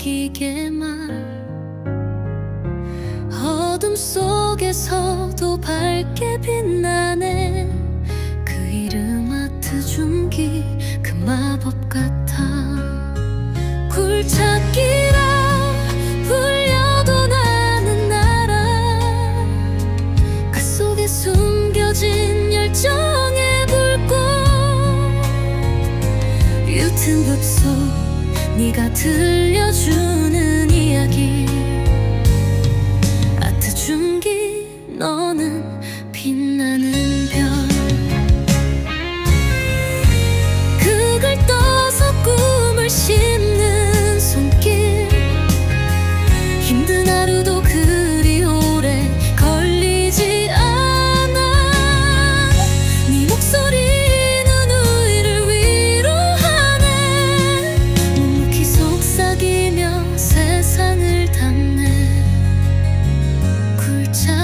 반기게만 어둠 속에서도 밝게 빛나네. 그 이름 아트 중기 그 마법 같아. 굴착기라 불려도 나는 나라 그 속에 숨겨진 열정의 불꽃. 유튼 법속 네가 들려주는 이야기 참